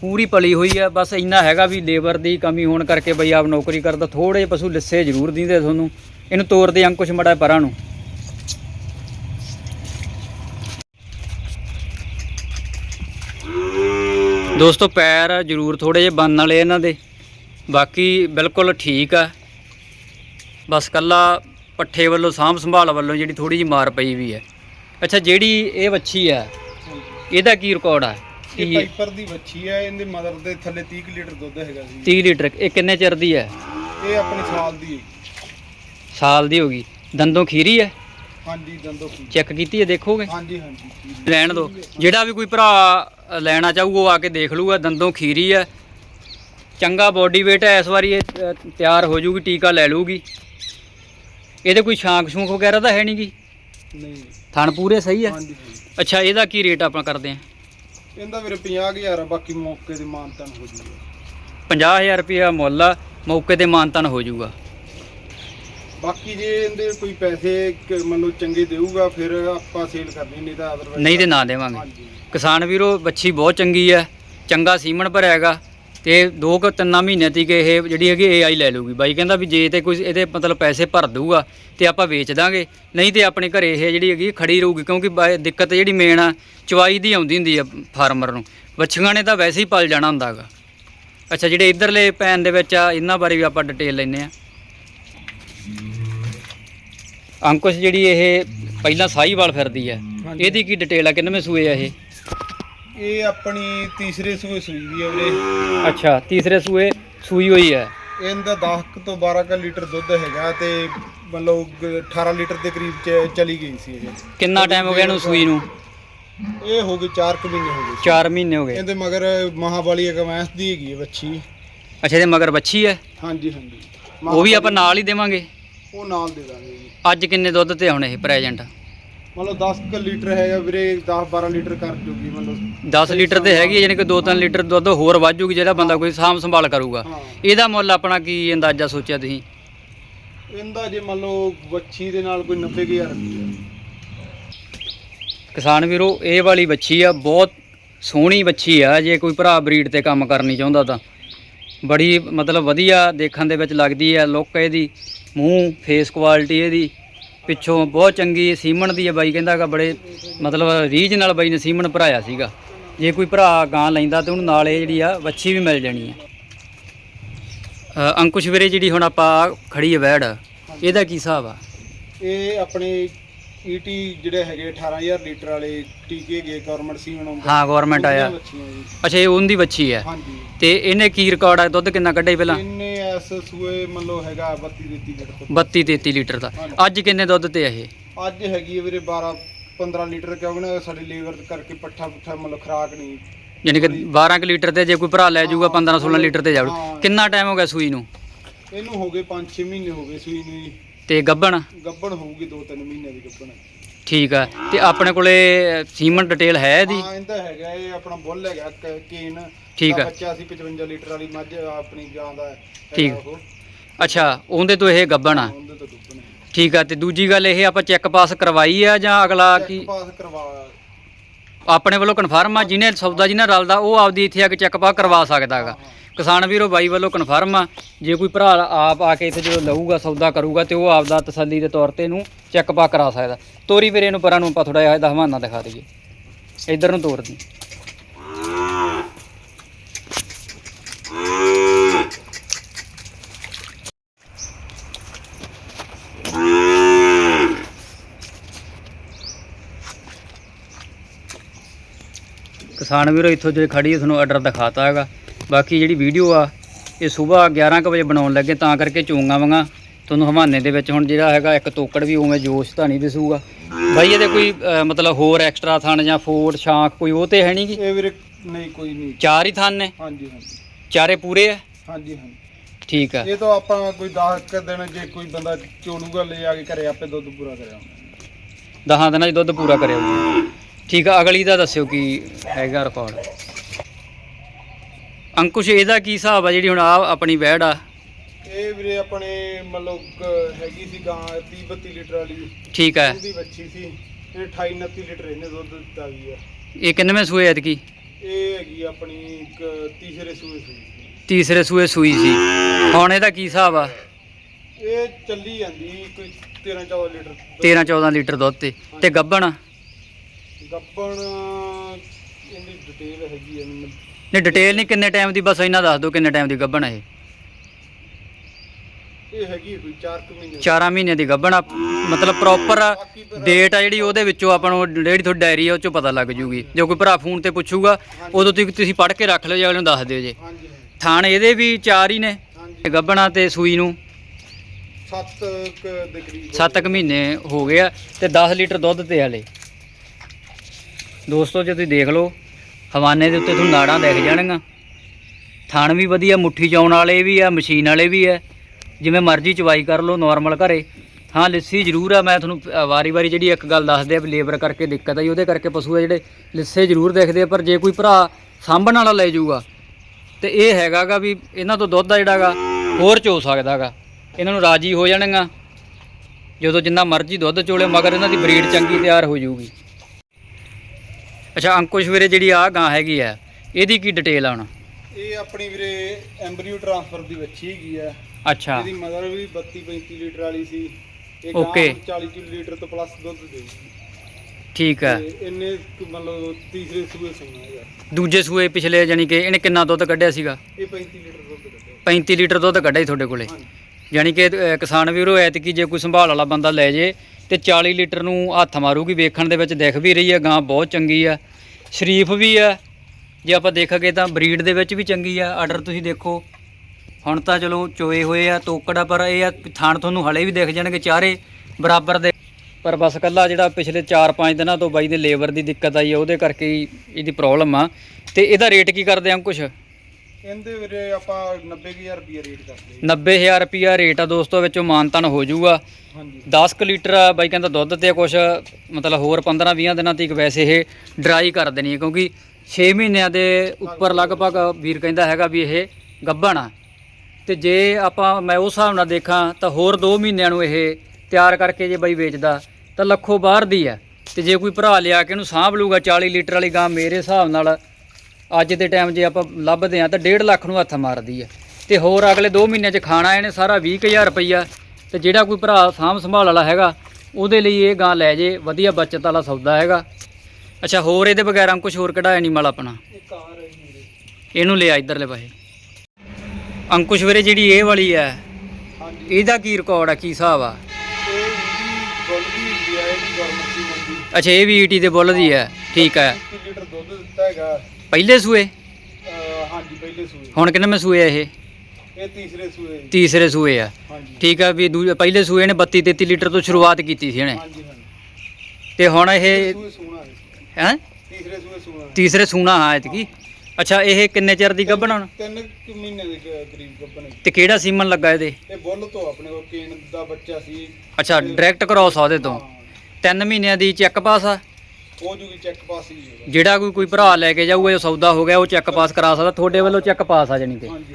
ਪੂਰੀ ਪਲੀ ਹੋਈ ਹੈ ਬਸ ਇੰਨਾ ਹੈਗਾ ਵੀ ਲੇਬਰ ਦੀ ਕਮੀ ਹੋਣ ਕਰਕੇ ਬਈ ਆਪ ਨੌਕਰੀ ਕਰਦਾ ਥੋੜੇ ਪਸ਼ੂ ਲਿੱਸੇ ਜ਼ਰੂਰ ਦਿੰਦੇ ਤੁਹਾਨੂੰ। ਇਹਨੂੰ ਤੋਰਦੇ ਅੰਕੁਸ਼ ਮੜਾ ਪਰਾਂ ਨੂੰ। ਦੋਸਤੋ, ਪੈਰ ਜ਼ਰੂਰ ਥੋੜੇ ਜਿਹੇ ਬੰਨ ਵਾਲੇ ਇਹਨਾਂ ਦੇ। ਬਾਕੀ ਬਿਲਕੁਲ ਠੀਕ ਆ। ਬਸ ਕੱਲਾ ਪੱਠੇ ਵੱਲੋਂ, ਸਾਂਭ ਸੰਭਾਲ ਵੱਲੋਂ ਜਿਹੜੀ ਥੋੜੀ ਜਿਹੀ ਮਾਰ ਪਈ ਵੀ ਹੈ ਅੱਛਾ, ਜਿਹੜੀ ਇਹ ਵੱਛੀ ਹੈ ਇਹਦਾ ਕੀ ਰਿਕਾਰਡ ਆ? ਇਹ ਕੀ ਪਾਈਪਰ ਦੀ ਵੱਛੀ ਹੈ ਇਹਦੇ ਮਦਰ ਦੇ ਥੱਲੇ 30 ਕੁ ਲੀਟਰ ਦੁੱਧ ਹੈਗਾ ਸੀ 30 ਲੀਟਰ ਇਹ ਕਿੰਨੇ ਚਿਰ ਦੀ ਹੈ ਇਹ ਆਪਣੇ ਸਾਲ ਦੀ ਹੈ। ਸਾਲ ਦੀ ਹੋ ਗਈ। ਦੰਦੋਂ ਖੀਰੀ ਹੈ ਹਾਂਜੀ ਦੰਦੋ ਕੀ ਚੈੱਕ ਕੀਤੀ ਹੈ ਦੇਖੋਗੇ? ਹਾਂਜੀ ਹਾਂਜੀ ਲੈਣ ਦੋ। ਜਿਹੜਾ ਵੀ ਕੋਈ ਭਰਾ ਅ, ਲੈਣਾ ਚਾਹੂ ਉਹ ਆ ਕੇ ਦੇਖ ਲੂਗਾ ਦੰਦੋਂ ਖੀਰੀ ਆ। ਚੰਗਾ ਬੋਡੀ weight ਹੈ ਇਸ ਵਾਰੀ ਇਹ ਅ, ਤਿਆਰ ਹੋ ਜੂਗੀ ਟੀਕਾ ਲੈ ਲੂਗੀ ਇਹਦੇ ਕੋਈ ਸ਼ਾਂਕ ਸ਼ੂਕ ਵਗੈਰਾ ਤਾਂ ਹੈ ਨਹੀਂ ਗੀ? ਨਹੀਂ। ਥਣ ਪੂਰੇ ਸਹੀ ਆ? ਹਾਂਜੀ ਹਾਂਜੀ। ਅੱਛਾ ਇਹਦਾ ਕੀ ਰੇਟ ਆਪਾਂ ਕਰਦੇ ਆ ਇਹਦਾ ਵੀਰੇ 50000 ਆ ਬਾਕੀ ਮੌਕੇ ਦੇ ਮਾਨਤਨ ਹੋ ਜੂਗਾ। 50000 ਰੁਪਇਆ ਮੁੱਲ ਆ ਮੌਕੇ ਤੇ ਮਾਨਤਨ ਹੋ ਜਾਊਗਾ ਬਾਕੀ ਜੇ ਇਹਦੇ ਕੋਈ ਪੈਸੇ ਕ- ਮੰਨ ਲਓ ਚੰਗੇ ਦੇਊਗਾ ਫਿਰ ਆਪਾਂ ਸੇਲ ਕਰਨੀ ਨਹੀਂ ਤਾਂ ਅਦਰਵਾਈਜ਼ ਨਹੀਂ ਤੇ ਨਾ ਦੇਵਾਂਗੇ। ਕਿਸਾਨ ਵੀਰੋ ਬੱਚੀ ਬਹੁਤ ਚੰਗੀ ਹੈ ਚੰਗਾ ਸੀਮਨ ਭਰਿਆ ਹੈਗਾ। ਤੇ ਦੋ ਕੁ ਤਿੰਨਾਂ ਮਹੀਨਿਆਂ ਤੀਕ ਇਹ ਜਿਹੜੀ ਹੈਗੀ ਏਆਈ ਲੈ ਲੂਗੀ ਬਾਈ ਕਹਿੰਦਾ ਵੀ ਜੇ ਤੇ ਕੋਈ ਇਹਦੇ ਮਤਲਬ ਪੈਸੇ ਭਰ ਦੂਗਾ ਤੇ ਆਪਾਂ ਵੇਚ ਦਾਂਗੇ। ਨਹੀਂ ਤੇ ਆਪਣੇ ਘਰੇ ਇਹ ਜਿਹੜੀ ਹੈਗੀ ਖੜੀ ਰਹੂਗੀ ਕਿਉਂਕਿ ਦਿੱਕਤ ਜਿਹੜੀ ਮੇਨ ਆ ਚਵਾਈ ਦੀ ਆਉਂਦੀ ਹੁੰਦੀ ਆ ਫਾਰਮਰ ਨੂੰ। ਵੱਛੀਆਂ ਨੇ ਤਾਂ ਵੈਸੇ ਹੀ ਪਲ ਜਾਣਾ ਹੁੰਦਾਗਾ ਅੱਛਾ ਜਿਹੜੇ ਇਧਰਲੇ ਪੈਨ ਦੇ ਵਿੱਚ ਆ ਇਹਨਾਂ ਬਾਰੇ ਵੀ ਆਪਾਂ ਡਿਟੇਲ ਲੈਨੇ ਆ ਅੰਕੁਸ਼ ਜਿਹੜੀ ਇਹ ਪਹਿਲਾਂ ਸਾਹੀਵਾਲ ਫਿਰਦੀ ਹੈ। ਇਹਦੀ ਕੀ ਡਿਟੇਲ ਆ? ਕਿੰਨਵੇਂ ਸੂਏ ਆ ਇਹ? ਇਹ ਆਪਣੀ ਤੀਸਰੇ ਸੂਏ ਸੂਈ ਵੀ ਹੈ ਵੀਰੇ। ਅੱਛਾ ਤੀਸਰੇ ਸੂਏ ਸੂਈ ਹੋਈ ਹੈ। ਇਹਦਾ 10 ਕੁ ਤੋਂ 12 ਕ ਲੀਟਰ ਦੁੱਧ ਹੈਗਾ ਤੇ ਮਤਲਬ 18 ਲੀਟਰ ਦੇ ਕਰੀਬ ਚ ਚਲੀ ਗਈ ਸੀ ਇਹ। ਕਿੰਨਾ ਟਾਈਮ ਹੋ ਗਿਆ ਇਹਨੂੰ ਸੂਈ ਨੂੰ? ਇਹ ਹੋ ਗਏ 4 ਕੁ ਮਹੀਨੇ ਹੋ ਗਏ। 4 ਮਹੀਨੇ ਹੋ ਗਏ। ਇਹਦੇ ਮਗਰ ਮਹਾਬਾਲੀ ਇੱਕ ਮੈਂਸ ਦੀ ਹੈਗੀ ਹੈ ਬੱਚੀ ਅੱਛਾ ਇਹਦੇ ਮਗਰ ਬੱਚੀ ਹੈ? ਹਾਂਜੀ ਹਾਂਜੀ। ਉਹ ਵੀ ਆਪਾਂ ਨਾਲ ਹੀ ਦੇਵਾਂਗੇ? ਉਹ ਨਾਲ ਦੇ ਦਾਂਗੇ ਜੀ। ਅੱਜ ਕਿੰਨੇ ਦੁੱਧ ਤੇ ਹੁਣ ਇਹ ਪ੍ਰੈਜੈਂਟ? ਮਤਲਬ 10 ਕ ਲੀਟਰ ਹੈਗਾ ਵੀਰੇ 10 12 ਲੀਟਰ ਕਰ ਜੂਗੀ ਮਤਲਬ 10 ਲੀਟਰ ਤੇ ਹੈਗੀ ਹੈ, ਯਾਨੀ ਕਿ 2-3 ਲੀਟਰ ਦੁੱਧ ਹੋਰ ਵੱਧ ਜੂਗੀ ਜਿਹੜਾ ਬੰਦਾ ਕੋਈ ਸਾਂਭ ਸੰਭਾਲ ਕਰੂਗਾ। ਹਾਂ। ਇਹਦਾ ਮੁੱਲ ਆਪਣਾ ਕੀ ਅੰਦਾਜ਼ਾ ਸੋਚਿਆ ਤੁਸੀਂ? ਇਹਦਾ ਜੇ ਮੰਨ ਲਓ ਬੱਚੀ ਦੇ ਨਾਲ ਕੋਈ 90000 ਰੁਪਏ ਕਿਸਾਨ ਵੀਰੋ ਇਹ ਵਾਲੀ ਬੱਚੀ ਆ ਬਹੁਤ ਸੋਹਣੀ ਬੱਚੀ ਆ। ਜੇ ਕੋਈ ਭਰਾ ਬਰੀਡ ਤੇ ਕੰਮ ਕਰਨੀ ਚਾਹੁੰਦਾ ਤਾਂ। ਬੜੀ ਮਤਲਬ ਵਧੀਆ ਦੇਖਣ ਦੇ ਵਿੱਚ ਲੱਗਦੀ ਆ ਲੁੱਕ ਇਹਦੀ ਮੂੰਹ ਫੇਸ ਕੁਆਲਿਟੀ ਇਹਦੀ। ਪਿੱਛੋਂ ਬਹੁਤ ਚੰਗੀ ਸੀਮਨ ਦੀ ਆ ਬਾਈ ਕਹਿੰਦਾਗਾ ਬੜੇ ਮਤਲਬ ਰੀਝ ਨਾਲ ਬਾਈ ਨੇ ਸੀਮਨ ਭਰਾਇਆ ਸੀਗਾ। ਜੇ ਕੋਈ ਭਰਾ ਗਾਂ ਲੈਂਦਾ ਤੇ ਉਹਨੂੰ ਨਾਲ ਇਹ ਜਿਹੜੀ ਆ ਵੱਛੀ ਵੀ ਮਿਲ ਜਾਣੀ ਆ। ਅੰਕੁਸ਼ ਵੀਰੇ ਜਿਹੜੀ ਹੁਣ ਆਪਾਂ ਖੜੀ ਹੈ ਵੈੜ ਇਹਦਾ ਕੀ ਹਿਸਾਬ ਆ? ਇਹ ਆਪਣੇ ਈਟੀ ਜਿਹੜੇ ਹੈਗੇ 18000 ਲੀਟਰ ਵਾਲੇ ਟੀਕੇ ਗਏ ਗਵਰਨਮੈਂਟ ਸੀ ਹੁਣ ਹਾਂ ਗਵਰਨਮੈਂਟ ਆਇਆ। ਅੱਛਾ ਇਹ ਉਹਦੀ ਬੱਚੀ ਹੈ। ਤੇ ਇਹਨੇ ਕੀ ਰਿਕਾਰਡ ਆ? ਦੁੱਧ ਕਿੰਨਾ ਕੱਢਿਆ ਪਹਿਲਾਂ? ਇਹਨੇ ਐਸ ਸੂਏ ਮੰਨ ਲਓ ਹੈਗਾ 32 ਦਿੱਤੀ ਲੀਟਰ 32 33 ਲੀਟਰ ਦਾ। ਅੱਜ ਕਿੰਨੇ ਦੁੱਧ ਤੇ ਆ ਇਹ? ਅੱਜ ਹੈਗੀ ਹੈ ਵੀਰੇ 12 15 ਲੀਟਰ ਕਿਉਂਕਿ ਨਾ ਸਾਡੀ ਲੀਵਰ ਕਰਕੇ ਪੱਠਾ ਪੁੱਠਾ ਮਤਲਬ ਖਰਾਕ ਨਹੀਂ। ਯਾਨੀ ਕਿ 12 ਕੁ ਲੀਟਰ ਤੇ ਜੇ ਕੋਈ ਭਰਾ ਲੈ ਜਾਊਗਾ 15 16 ਲੀਟਰ ਤੇ ਜਾਊ। ਕਿੰਨਾ ਟਾਈਮ ਹੋ ਗਿਆ ਸੂਈ ਨੂੰ? ਇਹਨੂੰ ਹੋ ਗਏ 5-6 ਮਹੀਨੇ ਹੋ ਗਏ ਸੂਈ ਨੂੰ। ਤੇ ਗੱਬਣ? ਗੱਭਣ ਹੋਊਗੀ 2-3 ਮਹੀਨੇ ਦੀ ਗੱਭਣ ਠੀਕ ਆ। ਤੇ ਆਪਣੇ ਕੋਲੇ ਸੀਮਨ ਡਿਟੇਲ ਹੈ ਇਹਦੀ? ਹਾਂ ਇਹਦਾ ਹੈਗਾ ਇਹ ਆਪਣਾ ਬੁੱਲ ਹੈਗਾ ਕ- ਕੇਨ। ਠੀਕ ਦਾ ਆ। ਬੱਚਾ ਸੀ 55 ਲੀਟਰ ਵਾਲੀ ਮੱਝ ਆਪਣੀ ਗਾਂ ਦਾ ਹੈਗਾ ਠੀਕ। ਉਹ। ਅੱਛਾ ਉਹਦੇ ਤੋਂ ਇਹ ਗੱਬਣ ਆ? ਉਹਦੇ ਤੋਂ ਦੁੱਧਣ ਠੀਕ ਆ ਤੇ ਦੂਜੀ ਗੱਲ ਇਹ ਆਪਾਂ ਚੈੱਕ ਪਾਸ ਕਰਵਾਈ ਆ ਜਾਂ ਅਗਲਾ ਕੀ? ਚੈੱਕ ਪਾਸ ਕਰਵਾ ਆਪਣੇ ਵੱਲੋਂ ਕਨਫਰਮ ਆ, ਜਿਹਨੇ ਸੌਦਾ ਜਿਹਨਾਂ ਰਲਦਾ, ਉਹ ਆਪਦੀ ਇੱਥੇ ਆ ਕੇ ਚੈੱਕ ਪਾ ਕਰਵਾ ਸਕਦਾਗਾ ਕਿਸਾਨ ਵੀਰੋ, ਬਾਈ ਵੱਲੋਂ ਕਨਫਰਮ ਆ, ਜੇ ਕੋਈ ਭਰਾ ਆਪ ਆ ਕੇ ਇੱਥੇ ਜਦੋਂ ਲਊਗਾ, ਸੌਦਾ ਕਰੂਗਾ, ਤੇ ਉਹ ਆਪਦਾ ਤਸੱਲੀ ਦੇ ਤੌਰ ਤੇ ਇਹਨੂੰ ਚੈੱਕ ਪਾ ਕਰਾ ਸਕਦਾ। ਤੋਰੀ ਵੀਰੇ ਨੂੰ ਪਰਾਂ ਨੂੰ ਆਪਾਂ ਥੋੜਾ ਜਿਹਾ ਇਹਦਾ ਹਵਾਨਾ ਦਿਖਾ ਦਈਏ। ਇਧਰ ਨੂੰ ਤੋਰ ਦੀ ਕਿਸਾਨ ਵੀਰੋ ਇੱਥੋਂ ਜਿਹੜੀ ਖੜੀ ਤੁਹਾਨੂੰ ਆਰਡਰ ਦਿਖਾਤਾ ਹੈਗਾ। ਬਾਕੀ ਜਿਹੜੀ ਵੀਡੀਓ ਆ ਇਹ ਸਵੇਰ 11 ਕੁ ਵਜੇ ਬਣਾਉਣ ਲੱਗੇ ਤਾਂ ਕਰਕੇ ਚੂੰਗਾ ਵਾਂਗਾ ਤੁਹਾਨੂੰ ਹਵਾਨੇ ਦੇ ਵਿੱਚ ਹੁਣ ਜਿਹੜਾ ਹੈਗਾ ਇੱਕ ਤੋਕੜ ਵੀ ਉਵੇਂ ਜੋਸ਼ ਤਾਂ ਨਹੀਂ ਦਿਸੂਗਾ। ਬਾਈ ਇਹਦੇ ਕੋਈ ਮਤਲਬ ਹੋਰ ਐਕਸਟਰਾ ਥਣ ਜਾਂ ਫੋਟ ਸ਼ਾਂਕ ਕੋਈ ਉਹ ਤੇ ਹੈ ਨਹੀਂ ਗੀ? ਇਹ ਵੀਰੇ ਨਹੀਂ ਕੋਈ ਨਹੀਂ। ਚਾਰ ਹੀ ਥਣ ਨੇ? ਹਾਂਜੀ ਹਾਂਜੀ। ਚਾਰੇ ਪੂਰੇ ਆ? ਹਾਂਜੀ ਹਾਂਜੀ। ਠੀਕ ਆ। ਇਹ ਤਾਂ ਆਪਾਂ ਕੋਈ 10 ਕ ਦਿਨ ਜੇ ਕੋਈ ਬੰਦਾ ਚੋਣੂਗਾ ਲੈ ਆ ਕੇ ਘਰੇ ਆਪੇ ਦੁੱਧ ਪੂਰਾ ਕਰਿਆ। ਦਹਾਂ ਦਿਨਾਂ 'ਚ ਦੁੱਧ ਪੂਰਾ ਕਰਿਓ ਠੀਕ ਆ ਅਗਲੀ ਦਾ ਦੱਸਿਓ ਕੀ ਹੈਗਾ ਰਿਕਾਰਡ ਅੰਕੁਸ਼ ਇਹਦਾ ਕੀ ਹਿਸਾਬ ਆ ਜਿਹੜੀ ਹੁਣ ਆ ਆਪਣੀ ਵੈੜ ਆ? ਇਹ ਵੀਰੇ ਆਪਣੇ ਮਤਲਬ ਹੈਗੀ ਸੀ ਗਾਂ 30 32 ਲੀਟਰ ਵਾਲੀ। ਠੀਕ ਹੈ ਉਹਦੀ ਬੱਚੀ ਸੀ। ਇਹ 28 29 ਲੀਟਰ ਇਹਨੇ ਦੁੱਧ ਦਿੱਤਾ ਵੀ ਆ। ਇਹ ਕਿੰਨਵੇਂ ਸੂਏ ਐਤਕੀ? ਇਹ ਹੈਗੀ ਆਪਣੀ ਇੱਕ ਤੀਸਰੇ ਸੂਏ ਸੀ। ਤੀਸਰੇ ਸੂਏ ਸੂਈ ਸੀ। ਹੁਣ ਇਹਦਾ ਕੀ ਹਿਸਾਬ ਆ? ਇਹ ਚੱਲੀ ਜਾਂਦੀ ਕੋਈ 13 14 ਲੀਟਰ 13 14 ਲੀਟਰ ਦੁੱਧ ਤੇ। ਤੇ ਗੱਬਣ? ਗੱਬਣ ਇਹਦੀ ਡਿਟੇਲ ਹੈਗੀ ਆ ਮੈਨੂੰ ਨਹੀਂ ਡਿਟੇਲ ਨਹੀਂ ਕਿੰਨੇ ਟਾਈਮ ਦੀ ਬਸ ਇਹਨਾਂ ਦੱਸ ਦਿਓ ਕਿੰਨੇ ਟਾਈਮ ਦੀ ਗੱਬਣ ਇਹ। ਇਹ ਹੈਗੀ ਕੋਈ 4 ਕੁ ਮਹੀਨੇ 4 ਮਹੀਨੇ ਦੀ ਗੱਬਣ ਆ ਮਤਲਬ ਪ੍ਰੋਪਰ ਡੇਟ ਆ ਜਿਹੜੀ ਉਹਦੇ ਵਿੱਚੋਂ ਆਪਾਂ ਨੂੰ ਜਿਹੜੀ ਤੁਹਾਡੀ ਡਾਇਰੀ ਆ ਉਹ ਚੋਂ ਪਤਾ ਲੱਗ ਜੂਗੀ। ਜੇ ਕੋਈ ਭਰਾ ਫੋਨ ਤੇ ਪੁੱਛੂਗਾ ਉਦੋਂ ਤੁਸੀਂ ਤੁਸੀਂ ਪੜ੍ਹ ਕੇ ਰੱਖ ਲਿਓ ਜਾਂ ਉਹਨੂੰ ਦੱਸ ਦਿਓ ਜੇ। ਥਾਣ ਇਹਦੇ ਵੀ ਚਾਰ ਹੀ ਨੇ ਗੱਬਣਾ ਤੇ ਸੂਈ ਨੂੰ। 7 ਦੇ ਕਰੀਬ 7 ਕੁ ਮਹੀਨੇ ਹੋ ਗਏ ਆ ਤੇ 10 ਲੀਟਰ ਦੁੱਧ ਤੇ ਹਲੇ। ਦੋਸਤੋ, ਜੇ ਤੁਸੀਂ ਦੇਖ ਲਓ, ਹਵਾਨੇ ਦੇ ਉੱਤੇ ਤੁਹਾਨੂੰ ਨਾੜਾਂ ਦਿਖ ਜਾਣਗੀਆਂ। ਥਣ ਵੀ ਵਧੀਆ, ਮੁੱਠੀ ਚਾਉਣ ਵਾਲੇ ਵੀ ਆ, ਮਸ਼ੀਨ ਵਾਲੇ ਵੀ ਆ। ਜਿਵੇਂ ਮਰਜ਼ੀ ਚਵਾਈ ਕਰ ਲਓ ਨਾਰਮਲ ਘਰੇ। ਹਾਂ, ਲਿੱਸੀ ਜ਼ਰੂਰ ਆ, ਮੈਂ ਤੁਹਾਨੂੰ ਵਾਰੀ-ਵਾਰੀ ਜਿਹੜੀ ਇੱਕ ਗੱਲ ਦੱਸਦੇ ਆ, ਵੀ ਲੇਬਰ ਕਰਕੇ ਦਿੱਕਤ ਆਈ ਉਹਦੇ ਕਰਕੇ ਪਸ਼ੂ ਆ ਜਿਹੜੇ ਲਿੱਸੇ ਜ਼ਰੂਰ ਦੇਖਦੇ ਆ, ਪਰ ਜੇ ਕੋਈ ਭਰਾ ਸਾਂਭਣ ਵਾਲਾ ਲੈ ਜਾਊਗਾ, ਤੇ ਇਹ ਹੈਗਾਗਾ ਵੀ ਇਹਨਾਂ ਤੋਂ ਦੁੱਧ ਆ ਜਿਹੜਾਗਾ, ਹੋਰ ਚੋ ਸਕਦਾਗਾ। ਇਹਨਾਂ ਨੂੰ ਰਾਜੀ ਹੋ ਜਾਣਗਾ ਜਦੋਂ ਜਿੰਨਾ ਮਰਜ਼ੀ ਦੁੱਧ ਚੋਲੇ, ਮਗਰ ਇਹਨਾਂ ਦੀ ਬਰੀਡ ਚੰਗੀ ਤਿਆਰ ਹੋ ਜਾਊਗੀ। ਅੱਛਾ ਅੰਕੁਸ਼ ਵੀਰੇ ਜਿਹੜੀ ਆ ਗਾਂ ਹੈਗੀ ਆ ਇਹਦੀ ਕੀ ਡਿਟੇਲ ਆ ਹੁਣ? ਇਹ ਆਪਣੀ ਵੀਰੇ ਐਮਬਰੀਓ ਟ੍ਰਾਂਸਫਰ ਦੀ ਬੱਚੀ ਹੈਗੀ ਆ। ਅੱਛਾ। ਇਹਦੀ ਮਦਰ ਵੀ 32 35 ਲੀਟਰ ਵਾਲੀ ਸੀ। ਇਹ Okay. ਗਾਂ 40 ਕਿਲੋ ਲੀਟਰ ਤੋਂ ਪਲੱਸ ਦੁੱਧ ਦੇਗੀ ਠੀਕ ਹੈ ਇਹਨੇ ਕੁ ਮਤਲਬ ਤੀਸਰੇ ਸੂਏ ਸੁਣਾ ਹੈਗਾ। ਦੂਜੇ ਸੂਏ ਪਿਛਲੇ ਜਾਨੀ ਕਿ ਇਹਨੇ ਕਿੰਨਾ ਦੁੱਧ ਕੱਢਿਆ ਸੀਗਾ? ਇਹ 35 ਲੀਟਰ ਦੁੱਧ ਕੱਢਿਆ। 35 ਲੀਟਰ ਦੁੱਧ ਕੱਢਿਆ ਸੀ ਤੁਹਾਡੇ ਕੋਲੇ। ਹਾਂਜੀ। ਯਾਨੀ ਕਿ ਕਿਸਾਨ ਵੀਰੋ ਐਤਕੀ ਜੇ ਕੋਈ ਸੰਭਾਲ ਵਾਲਾ ਬੰਦਾ ਲੈ ਜੇ ਤੇ 40 ਲੀਟਰ ਨੂੰ ਹੱਥ ਮਾਰੂਗੀ, ਵੇਖਣ ਦੇ ਵਿੱਚ ਦਿਖ ਵੀ ਰਹੀ ਹੈ, ਗਾਂ ਬਹੁਤ ਚੰਗੀ ਆ ਸ਼ਰੀਫ ਵੀ ਆ ਜੇ ਆਪਾਂ ਦੇਖਾਂਗੇ ਤਾਂ ਬਰੀਡ ਦੇ ਵਿੱਚ ਵੀ ਚੰਗੀ ਆ ਆਰਡਰ ਤੁਸੀਂ ਦੇਖੋ। ਹੁਣ ਤਾਂ ਚਲੋ ਚੋਏ ਹੋਏ ਆ, ਤੋਕੜਾ, ਪਰ ਇਹ ਆ ਥਾਣ ਤੁਹਾਨੂੰ ਹਲੇ ਵੀ ਦਿਖ ਜਾਣਗੇ ਚਾਰੇ ਬਰਾਬਰ ਦੇ। ਪਰ ਬਸ ਕੱਲਾ ਜਿਹੜਾ ਪਿਛਲੇ 4-5 ਦਿਨਾਂ ਤੋਂ ਬਾਈ ਦੇ ਲੇਬਰ ਦੀ ਦਿੱਕਤ ਆਈ ਆ, ਉਹਦੇ ਕਰਕੇ ਹੀ ਇਹਦੀ ਪ੍ਰੋਬਲਮ ਆ। ਤੇ ਇਹਦਾ ਰੇਟ ਕੀ ਕਰਦੇ ਆ ਕੁਛ ਇਹਦੇ ਵੀਰੇ ਆਪਾਂ 90000 ਰੁਪਏ ਰੇਟ ਕਰਦੇ 90000 ਰੁਪਿਆ ਰੇਟ ਆ ਦੋਸਤੋ ਵਿੱਚੋਂ ਮਾਨਤਨ ਹੋ ਜਾਊਗਾ। ਹਾਂਜੀ। 10 ਕੁ ਲੀਟਰ ਆ ਬਾਈ ਕਹਿੰਦਾ ਦੁੱਧ ਤੇ ਕੁਛ ਮਤਲਬ ਹੋਰ 15-20 ਦਿਨਾਂ ਤੱਕ ਵੈਸੇ ਇਹ ਡਰਾਈ ਕਰ ਦੇਣੀ ਹੈ ਕਿਉਂਕਿ 6 ਮਹੀਨਿਆਂ ਦੇ ਉੱਪਰ ਲਗਭਗ ਵੀਰ ਕਹਿੰਦਾ ਹੈਗਾ ਵੀ ਇਹ ਗੱਭਣ ਆ। ਤੇ ਜੇ ਆਪਾਂ ਮੈਂ ਉਸ ਹਿਸਾਬ ਨਾਲ ਦੇਖਾਂ ਤਾਂ ਹੋਰ 2 ਮਹੀਨਿਆਂ ਨੂੰ ਇਹ ਤਿਆਰ ਕਰਕੇ ਜੇ ਬਾਈ ਵੇਚਦਾ ਤਾਂ ਲੱਖੋਂ ਬਾਹਰ ਦੀ ਆ। ਤੇ ਜੇ ਕੋਈ ਭਰਾ ਲਿਆ ਕੇ ਇਹਨੂੰ ਸਾਂਭ ਲੂਗਾ 40 ਲੀਟਰ ਵਾਲੀ ਗਾਂ ਮੇਰੇ ਹਿਸਾਬ ਨਾਲ ਅੱਜ ਦੇ ਟਾਈਮ ਜੇ ਆਪਾਂ ਲੱਭਦੇ ਆ ਤਾਂ 1.5 ਲੱਖ ਨੂੰ ਹੱਥ ਮਾਰਦੀ ਆ ਤੇ ਹੋਰ ਅਗਲੇ 2 ਮਹੀਨਿਆਂ 'ਚ ਖਾਣਾ ਇਹਨੇ ਸਾਰਾ 20000 ਰੁਪਈਆ। ਤੇ ਜਿਹੜਾ ਕੋਈ ਭਰਾ ਸਾਂਭ ਸੰਭਾਲ ਵਾਲਾ ਹੈਗਾ ਉਹਦੇ ਲਈ ਇਹ ਗਾਂ ਲੈ ਜੇ ਵਧੀਆ ਬਚਤ ਵਾਲਾ ਸੌਦਾ ਹੈਗਾ। ਅੱਛਾ ਹੋਰ ਇਹਦੇ ਬਗੈਰ ਕੁਝ ਹੋਰ ਕਿਹੜਾ ਐਨੀਮਲ ਆਪਣਾ? ਹੈ ਇਹਨੂੰ ਲਿਆ ਇਧਰਲੇ ਪਾਸੇ। ਅੰਕੁਸ਼ ਵੀਰੇ ਜਿਹੜੀ ਇਹ ਵਾਲੀ ਹੈ ਇਹਦਾ ਕੀ ਰਿਕਾਰਡ ਆ ਕੀ ਹਿਸਾਬ ਆ? ਆ ਅੱਛਾ ਇਹ ਵੀ ਈਟੀ ਦੇ ਬੁੱਲ ਦੀ ਹੈ। ਠੀਕ ਹੈ। 30 ਲੀਟਰ ਦੁੱਧ ਦਿੱਤਾ ਹੈਗਾ। ਪਹਿਲੇ ਸੂਏ? ਅਹ ਹਾਂਜੀ ਪਹਿਲੇ ਸੂਏ। ਹੁਣ ਕਿੰਨੇ ਮੈਂ ਸੂਏ ਆ ਇਹ? ਇਹ ਤੀਸਰੇ ਸੂਏ ਜੀ। ਤੀਸਰੇ ਸੂਏ ਆ। ਹਾਂਜੀ। ਠੀਕ ਆ ਵੀ ਦੂਜੇ ਪਹਿਲੇ ਸੂਏ ਨੇ 32 33 ਲੀਟਰ ਤੋਂ ਸ਼ੁਰੂਆਤ ਕੀਤੀ ਸੀ ਇਹਨੇ। ਹਾਂਜੀ ਹਾਂਜੀ। ਤੇ ਹੁਣ ਇਹ ਸੂਏ ਸੂਣਾ ਹੈ। ਹੈ? ਤੀਸਰੇ ਸੂਏ ਸੂਣਾ ਹੈ। ਤੀਸਰੇ ਸੂਣਾ ਹਾਂ ਅੱਛਾ ਇਹ ਕਿੰਨੇ ਚਿਰ ਦੀ ਗੱਭਣ ਹੁਣ? ਤਿੰਨ ਕੁ ਮਹੀਨੇ ਦੇ ਕ- ਕਰੀਬ ਗੱਭਣ ਤੇ ਕਿਹੜਾ ਸੀਮਨ ਲੱਗਾ ਇਹਦੇ? ਇਹ ਬੁੱਲ ਤੋਂ ਆਪਣੇ ਕੋਲ ਕੇਨ ਦਾ ਬੱਚਾ ਸੀ। ਅੱਛਾ ਡਾਇਰੈਕਟ ਕ੍ਰਾਸ ਆ ਉਹਦੇ ਤੋਂ। ਹਾਂ, ਤਿੰਨ ਮਹੀਨਿਆਂ ਦੀ ਚੈੱਕ ਪਾਸ ਆ? ਹੋ ਜੂਗੀ ਚੈੱਕ ਪਾਸ ਹੀ ਹੋਏਗਾ। ਜਿਹੜਾ ਕੋਈ ਕੋਈ ਭਰਾ ਲੈ ਕੇ ਜਾਊਗਾ ਜੋ ਸੌਦਾ ਹੋ ਗਿਆ ਉਹ ਚੈੱਕ ਪਾਸ ਕਰਾ ਸਕਦਾ ਤੁਹਾਡੇ ਵੱਲੋਂ ਚੈੱਕ ਪਾਸ ਆ ਜਾਣੀ ਕਿ। ਹਾਂਜੀ।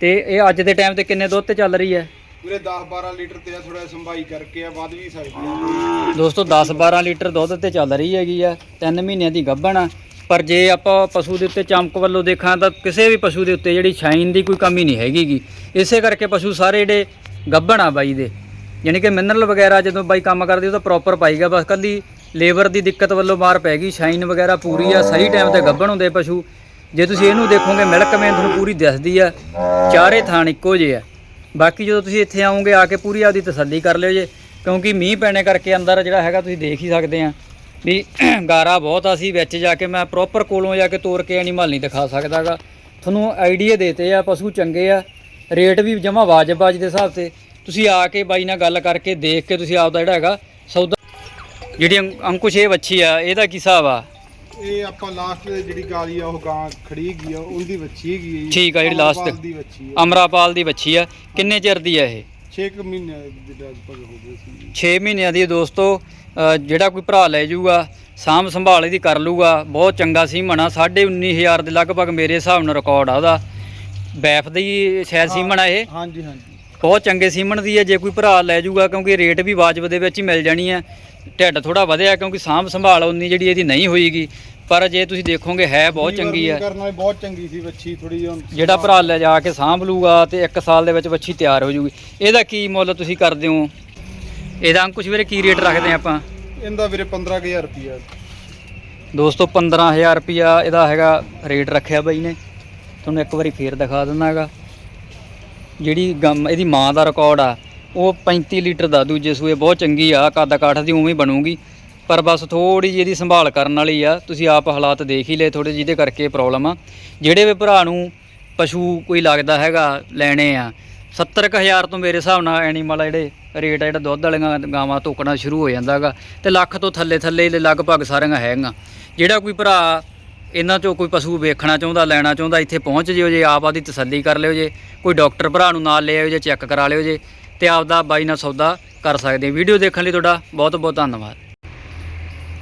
ਤੇ ਇਹ ਅੱਜ ਦੇ ਟਾਈਮ ਤੇ ਕਿੰਨੇ ਦੁੱਧ ਤੇ ਚੱਲ ਰਹੀ ਹੈ? ਵੀਰੇ 10 12 ਲੀਟਰ ਤੇ ਆ ਥੋੜਾ ਸੰਭਾਈ ਕਰਕੇ ਆ ਵੱਧ ਵੀ ਸਕਦੀ ਆ ਦੋਸਤੋ 10 12 ਲੀਟਰ ਦੁੱਧ ਤੇ ਚੱਲ ਰਹੀ ਹੈਗੀ ਆ ਤਿੰਨ ਮਹੀਨਿਆਂ ਦੀ ਗੱਭਣ ਆ। ਪਰ ਜੇ ਆਪਾਂ ਪਸ਼ੂ ਦੇ ਉੱਤੇ ਚਮਕ ਵੱਲੋਂ ਦੇਖਾਂ ਤਾਂ ਕਿਸੇ ਵੀ ਪਸ਼ੂ ਦੇ ਉੱਤੇ ਜਿਹੜੀ ਸ਼ਾਈਨ ਦੀ ਕੋਈ ਕਮੀ ਨਹੀਂ ਹੈਗੀਗੀ ਇਸੇ ਕਰਕੇ ਪਸ਼ੂ ਸਾਰੇ ਜਿਹੜੇ ਗੱਭਣ ਆ ਬਾਈ ਦੇ ਯਾਨੀ ਕਿ ਮਿਨਰਲ ਵਗੈਰਾ ਜਦੋਂ ਬਾਈ ਕੰਮ ਕਰਦੇ ਉਹ ਤਾਂ ਪ੍ਰੋਪਰ ਪਾਈਗਾ ਬਸ ਕੱਲੀ ਲੇਬਰ ਦੀ ਦਿੱਕਤ ਵੱਲੋਂ ਮਾਰ ਪੈ ਗਈ, ਸ਼ਾਈਨ ਵਗੈਰਾ ਪੂਰੀ ਆ, ਸਹੀ ਟਾਈਮ ਤੇ ਗੱਭਣ ਹੁੰਦੇ ਪਸ਼ੂ। ਜੇ ਤੁਸੀਂ ਇਹਨੂੰ ਦੇਖੋਗੇ, ਮਿਲਕ ਮੈਨ ਤੁਹਾਨੂੰ ਪੂਰੀ ਦਿਸਦੀ ਆ, ਚਾਰੇ ਥਾਣ ਇੱਕੋ ਜਿਹੇ ਆ। ਬਾਕੀ ਜਦੋਂ ਤੁਸੀਂ ਇੱਥੇ ਆਓਗੇ, ਆ ਕੇ ਪੂਰੀ ਆਪਦੀ ਤਸੱਲੀ ਕਰ ਲਿਓ ਜੇ, ਕਿਉਂਕਿ ਮੀਂਹ ਪੈਣੇ ਕਰਕੇ ਅੰਦਰ ਜਿਹੜਾ ਹੈਗਾ, ਤੁਸੀਂ ਦੇਖ ਹੀ ਸਕਦੇ ਆ ਵੀ ਗਾਰਾ ਬਹੁਤ ਆ ਸੀ, ਵਿੱਚ ਜਾ ਕੇ ਮੈਂ ਪ੍ਰੋਪਰ ਕੋਲੋਂ ਜਾ ਕੇ ਤੋੜ ਕੇ ਐਨੀਮਲ ਨਹੀਂ ਦਿਖਾ ਸਕਦਾਗਾ। ਤੁਹਾਨੂੰ ਆਈਡੀਆ ਦੇਤੇ ਆ, ਪਸ਼ੂ ਚੰਗੇ ਆ ਰੇਟ ਵੀ ਜਮਾ ਵਾਜਬ ਬਾਜ ਦੇ ਹਿਸਾਬ ਤੇ। ਤੁਸੀਂ ਆ ਕੇ ਬਾਈ ਨਾਲ ਗੱਲ ਕਰਕੇ ਦੇਖ ਕੇ ਤੁਸੀਂ ਆਪਦਾ ਜਿਹੜਾ ਹੈਗਾ, ਸੌਦਾ ਜਿਹੜੀ ਅੰਕ- ਅੰਕੁਸ਼ ਇਹ ਵੱਛੀ ਆ ਇਹਦਾ ਕੀ ਹਿਸਾਬ ਆ? ਇਹ ਆਪਾਂ ਲਾਸਟ ਜਿਹੜੀ ਗਾਲੀ ਆ ਉਹ ਗਾਂ ਖੜੀ ਹੈਗੀ ਆ ਉਹਦੀ ਵੱਛੀ ਹੈਗੀ ਜੀ। ਠੀਕ ਆ, ਜਿਹੜੀ last। ਅਮਰਪਾਲ ਦੀ ਵੱਛੀ ਆ। ਅਮਰਾਪਾਲ ਦੀ ਵੱਛੀ ਆ। ਕਿੰਨੇ ਚਿਰ ਦੀ ਆ ਇਹ? 6 ਮਹੀਨੇ ਦੇ ਲਗਭਗ ਹੋ ਗਏ ਸੀ। 6 ਮਹੀਨਿਆਂ ਦੀ ਦੋਸਤੋ। ਅ, ਜਿਹੜਾ ਕੋਈ ਭਰਾ ਲੈ ਜਾਊਗਾ ਸਾਂਭ ਸੰਭਾਲ ਇਹਦੀ ਕਰ ਲੂਗਾ ਬਹੁਤ ਚੰਗਾ ਸੀਮਨ ਆ 19500 ਦੇ ਲਗਭਗ ਮੇਰੇ ਹਿਸਾਬ ਨਾਲ ਰਿਕਾਰਡ ਆ ਉਹਦਾ। ਬੈਫ ਦੀ ਸ਼ਾਇਦ ਸੀਮਨ ਆ ਇਹ। ਹਾਂਜੀ ਹਾਂਜੀ। ਬਹੁਤ ਚੰਗੇ ਸੀਮਨ ਦੀ ਹੈ ਜੇ ਕੋਈ ਭਰਾ ਲੈ ਜਾਊਗਾ ਕਿਉਂਕਿ ਰੇਟ ਵੀ ਵਾਜਬ ਦੇ ਵਿੱਚ ਹੀ ਮਿਲ ਜਾਣੀ ਹੈ। ਢਿੱਡ ਥੋੜਾ ਵਧਿਆ ਕਿਉਂਕਿ ਸਾਂਭ ਸੰਭਾਲ ਉਨੀ ਜਿਹੜੀ ਇਹਦੀ ਨਹੀਂ ਹੋਈਗੀ। ਪਰ ਜੇ ਤੁਸੀਂ ਦੇਖੋਗੇ ਹੈ ਬਹੁਤ ਚੰਗੀ ਹੈ। ਕਰਨ ਵਾਲੀ ਬਹੁਤ ਚੰਗੀ ਸੀ ਵੱਛੀ ਥੋੜੀ ਜਿਹੀ ਜਿਹੜਾ ਭਰਾ ਲੈ ਜਾ ਕੇ ਸਾਂਭ ਲੂਗਾ ਤੇ 1 ਸਾਲ ਦੇ ਵਿੱਚ ਵੱਛੀ ਤਿਆਰ ਹੋ ਜੂਗੀ। ਇਹਦਾ ਕੀ ਮੁੱਲ ਤੁਸੀਂ ਕਰਦੇ ਹੋ? ਇਹਦਾ ਅੰਕੁਸ਼ ਵੀਰੇ ਕੀ ਰੇਟ ਰੱਖਦੇ ਆਪਾਂ? ਇਹਦਾ ਵੀਰੇ 15000 ਰੁਪਿਆ ਦੋਸਤੋ 15000 ਰੁਪਿਆ ਇਹਦਾ ਹੈਗਾ ਰੇਟ ਰੱਖਿਆ ਬਾਈ ਨੇ। ਤੁਹਾਨੂੰ ਇੱਕ ਵਾਰੀ ਫੇਰ ਦਿਖਾ ਦਿੰਦਾ ਹੈਗਾ। ਜਿਹੜੀ ਗਮ, ਇਹਦੀ ਮਾਂ ਦਾ ਰਿਕਾਰਡ ਆ, ਉਹ 35 ਲੀਟਰ ਦਾ, ਦੂਜੇ ਸੂਏ ਬਹੁਤ ਚੰਗੀ ਆ, ਕਾਦਾ ਕਾਠ ਦੀ ਉਵੇਂ ਬਣੂਗੀ। ਪਰ ਬਸ ਥੋੜੀ ਜਿਹੀ ਇਹਦੀ ਸੰਭਾਲ ਕਰਨ ਵਾਲੀ ਆ, ਤੁਸੀਂ ਆਪ ਹਾਲਾਤ ਦੇਖ ਹੀ ਲਏ ਥੋੜੇ ਜਿਹਦੇ ਕਰਕੇ ਪ੍ਰੋਬਲਮ ਆ। ਜਿਹੜੇ ਵੀ ਭਰਾ ਨੂੰ ਪਸ਼ੂ ਕੋਈ ਲੱਗਦਾ ਹੈਗਾ, ਲੈਣੇ ਆ 70000 ਤੋਂ ਮੇਰੇ ਹਿਸਾਬ ਨਾਲ ਐਨੀਮਲ ਜਿਹੜੇ, ਰੇਟ ਆ ਜਿਹੜਾ ਦੁੱਧ ਵਾਲੀਆਂ ਗਾਵਾਂ ਤੋਕਣਾ ਸ਼ੁਰੂ ਹੋ ਜਾਂਦਾ ਹੈਗਾ, ਤੇ ਲੱਖ ਤੋਂ ਥੱਲੇ ਥੱਲੇ ਲਗਭਗ ਸਾਰੀਆਂ ਹੈਗੀਆਂ। ਜਿਹੜਾ ਕੋਈ ਭਰਾ ਇਹਨਾਂ ਚੋਂ ਕੋਈ ਪਸ਼ੂ ਵੇਖਣਾ ਚਾਹੁੰਦਾ ਲੈਣਾ ਚਾਹੁੰਦਾ ਇੱਥੇ ਪਹੁੰਚ ਜਿਓ ਜੇ ਆਪ ਆਪਦੀ ਤਸੱਲੀ ਕਰ ਲਿਓ ਜੇ ਕੋਈ ਡਾਕਟਰ ਭਰਾ ਨੂੰ ਨਾਲ ਲੈ ਆਇਓ ਜੇ ਚੈੱਕ ਕਰਾ ਲਿਓ ਜੇ ਤੇ ਆਪਦਾ ਬਾਈ ਨਾਲ ਸੌਦਾ ਕਰ ਸਕਦੇ ਹੋ। ਵੀਡੀਓ ਦੇਖਣ ਲਈ ਤੁਹਾਡਾ ਬਹੁਤ ਬਹੁਤ ਧੰਨਵਾਦ।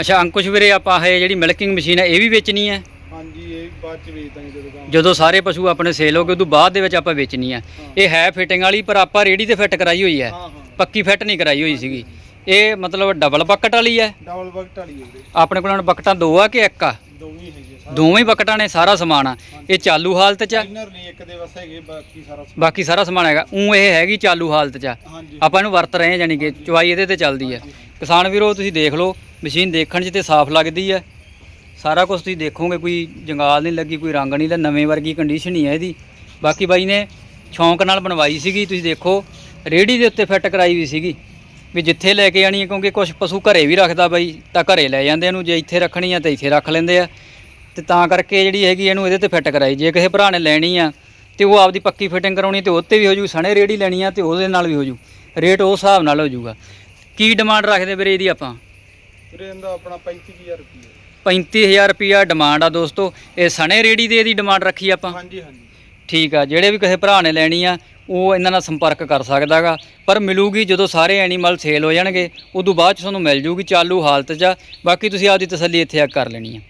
ਅੱਛਾ ਅੰਕੁਸ਼ ਵੀਰੇ ਆਪਾਂ ਇਹ ਜਿਹੜੀ ਮਿਲਕਿੰਗ ਮਸ਼ੀਨ ਹੈ ਇਹ ਵੀ ਵੇਚਣੀ ਹੈ? ਹਾਂਜੀ ਇਹ ਬਾਅਦ ਚ ਵੇਚ ਦਾਂਗੇ ਜਦੋਂ ਕੰਮ ਜਦੋਂ ਸਾਰੇ ਪਸ਼ੂ ਆਪਣੇ ਸੇਲ ਹੋ ਗਏ ਉਦੋਂ ਬਾਅਦ ਦੇ ਵਿੱਚ ਆਪਾਂ ਵੇਚਣੀ ਹੈ। ਹਾਂ। ਇਹ ਹੈ ਫਿਟਿੰਗ ਵਾਲੀ ਪਰ ਆਪਾਂ ਰੇੜੀ ਤੇ ਫਿੱਟ ਕਰਾਈ ਹੋਈ ਹੈ। ਹਾਂ ਹਾਂ। ਪੱਕੀ ਫਿੱਟ ਨਹੀਂ ਕਰਾਈ ਹੋਈ ਸੀਗੀ। ਇਹ ਮਤਲਬ ਡਬਲ ਬਕਟ ਵਾਲੀ ਹੈ? ਡਬਲ ਬਕਟ ਵਾਲੀ ਉਹਦੇ ਆਪਣੇ ਕੋਲ ਹੁਣ ਬਕਟਾਂ ਦੋ ਆ ਕਿ ਇੱਕ ਆ? ਦੋਵੇਂ ਸਾਰਾ ਦੋਵੇਂ ਬਕਟਾਂ ਨੇ ਸਾਰਾ ਸਮਾਨ ਆ। ਇਹ ਚਾਲੂ ਹਾਲਤ 'ਚ ਆ। ਟ੍ਰੇਨਰ ਨਹੀਂ ਇੱਕ ਦੇ ਬਸ ਹੈਗੇ ਬਾਕੀ ਸਾਰਾ ਸਮਾਨ। ਬਾਕੀ ਸਾਰਾ ਸਮਾਨ ਹੈਗਾ। ਉਹ ਇਹ ਹੈਗੀ ਚਾਲੂ ਹਾਲਤ 'ਚ ਆ। ਹਾਂਜੀ। ਆਪਾਂ ਇਹਨੂੰ ਵਰਤ ਰਹੇ ਹਾਂ ਯਾਨੀ ਕਿ ਚੁਆਈ ਇਹਦੇ ਤੇ ਚੱਲਦੀ ਹੈ ਕਿਸਾਨ ਵੀਰੋ ਤੁਸੀਂ ਦੇਖ ਲਓ ਮਸ਼ੀਨ ਦੇਖਣ 'ਚ ਤੇ ਸਾਫ਼ ਲੱਗਦੀ ਹੈ ਸਾਰਾ ਕੁਝ ਤੁਸੀਂ ਦੇਖੋਗੇ ਕੋਈ ਜੰਗਾਲ ਨਹੀਂ ਲੱਗੀ ਕੋਈ ਰੰਗ ਨਹੀਂ ਤੇ ਨਵੇਂ ਵਰਗੀ ਕੰਡੀਸ਼ਨ ਹੀ ਹੈ ਇਹਦੀ। ਬਾਕੀ ਬਾਈ ਨੇ ਸ਼ੌਂਕ ਨਾਲ ਬਣਵਾਈ ਸੀਗੀ ਤੁਸੀਂ ਦੇਖੋ ਰੇੜੀ ਦੇ ਉੱਤੇ ਫਿੱਟ ਕਰਾਈ ਵੀ ਸੀਗੀ। ਵੀ ਜਿੱਥੇ ਲੈ ਕੇ ਆਣੀ ਹੈ ਕਿਉਂਕਿ ਕੁਝ ਪਸ਼ੂ ਘਰੇ ਵੀ ਰੱਖਦਾ ਬਾਈ ਤਾਂ ਘਰੇ ਲੈ ਜਾਂਦੇ ਇਹਨੂੰ। ਜੇ ਇੱਥੇ ਰੱਖਣੀ ਆ ਤਾਂ ਇੱਥੇ ਰੱਖ ਲੈਂਦੇ ਆ। ਤੇ ਤਾਂ ਕਰਕੇ ਜਿਹੜੀ ਹੈਗੀ ਇਹਨੂੰ ਇਹਦੇ ਤੇ ਫਿੱਟ ਕਰਾਈ। ਜੇ ਕਿਸੇ ਭਰਾ ਨੇ ਲੈਣੀ ਆ ਤੇ ਉਹ ਆਪਦੀ ਪੱਕੀ ਫਿਟਿੰਗ ਕਰਾਉਣੀ ਤੇ ਉੱਤੇ ਵੀ ਹੋ ਜੂ ਸਣੇ ਰੇੜੀ ਲੈਣੀ ਆ ਤੇ ਉਹਦੇ ਨਾਲ ਵੀ ਹੋ ਜੂ। ਰੇਟ ਉਸ ਹਿਸਾਬ ਨਾਲ ਹੋ ਜੂਗਾ। ਕੀ ਡਿਮਾਂਡ ਰੱਖਦੇ ਵੀਰੇ ਇਹਦੀ ਆਪਾਂ? ਵੀਰੇ ਇਹਦਾ ਆਪਣਾ 35000 ਰੁਪਏ 35000 ਰੁਪਿਆ ਡਿਮਾਂਡ ਆ ਦੋਸਤੋ। ਇਹ ਸਣੇ ਰੇੜੀ ਦੇ ਇਹਦੀ ਡਿਮਾਂਡ ਰੱਖੀ ਆਪਾਂ? ਹਾਂਜੀ ਹਾਂਜੀ। ਠੀਕ ਆ ਜਿਹੜੇ ਵੀ ਕਿਸੇ ਭਰਾ ਨੇ ਲੈਣੀ ਆ ਉਹ ਇਹਨਾਂ ਨਾਲ ਸੰਪਰਕ ਕਰ ਸਕਦਾਗਾ। ਪਰ ਮਿਲੂਗੀ ਜਦੋਂ ਸਾਰੇ ਐਨੀਮਲ ਸੇਲ ਹੋ ਜਾਣਗੇ ਉਦੋਂ ਬਾਅਦ ਚ ਤੁਹਾਨੂੰ ਮਿਲ ਜੂਗੀ ਚਾਲੂ ਹਾਲਤ 'ਚ ਆ। ਬਾਕੀ ਤੁਸੀਂ ਆਪਦੀ ਤਸੱਲੀ ਇੱਥੇ ਆ ਕਰ ਲੈਣੀ ਆ।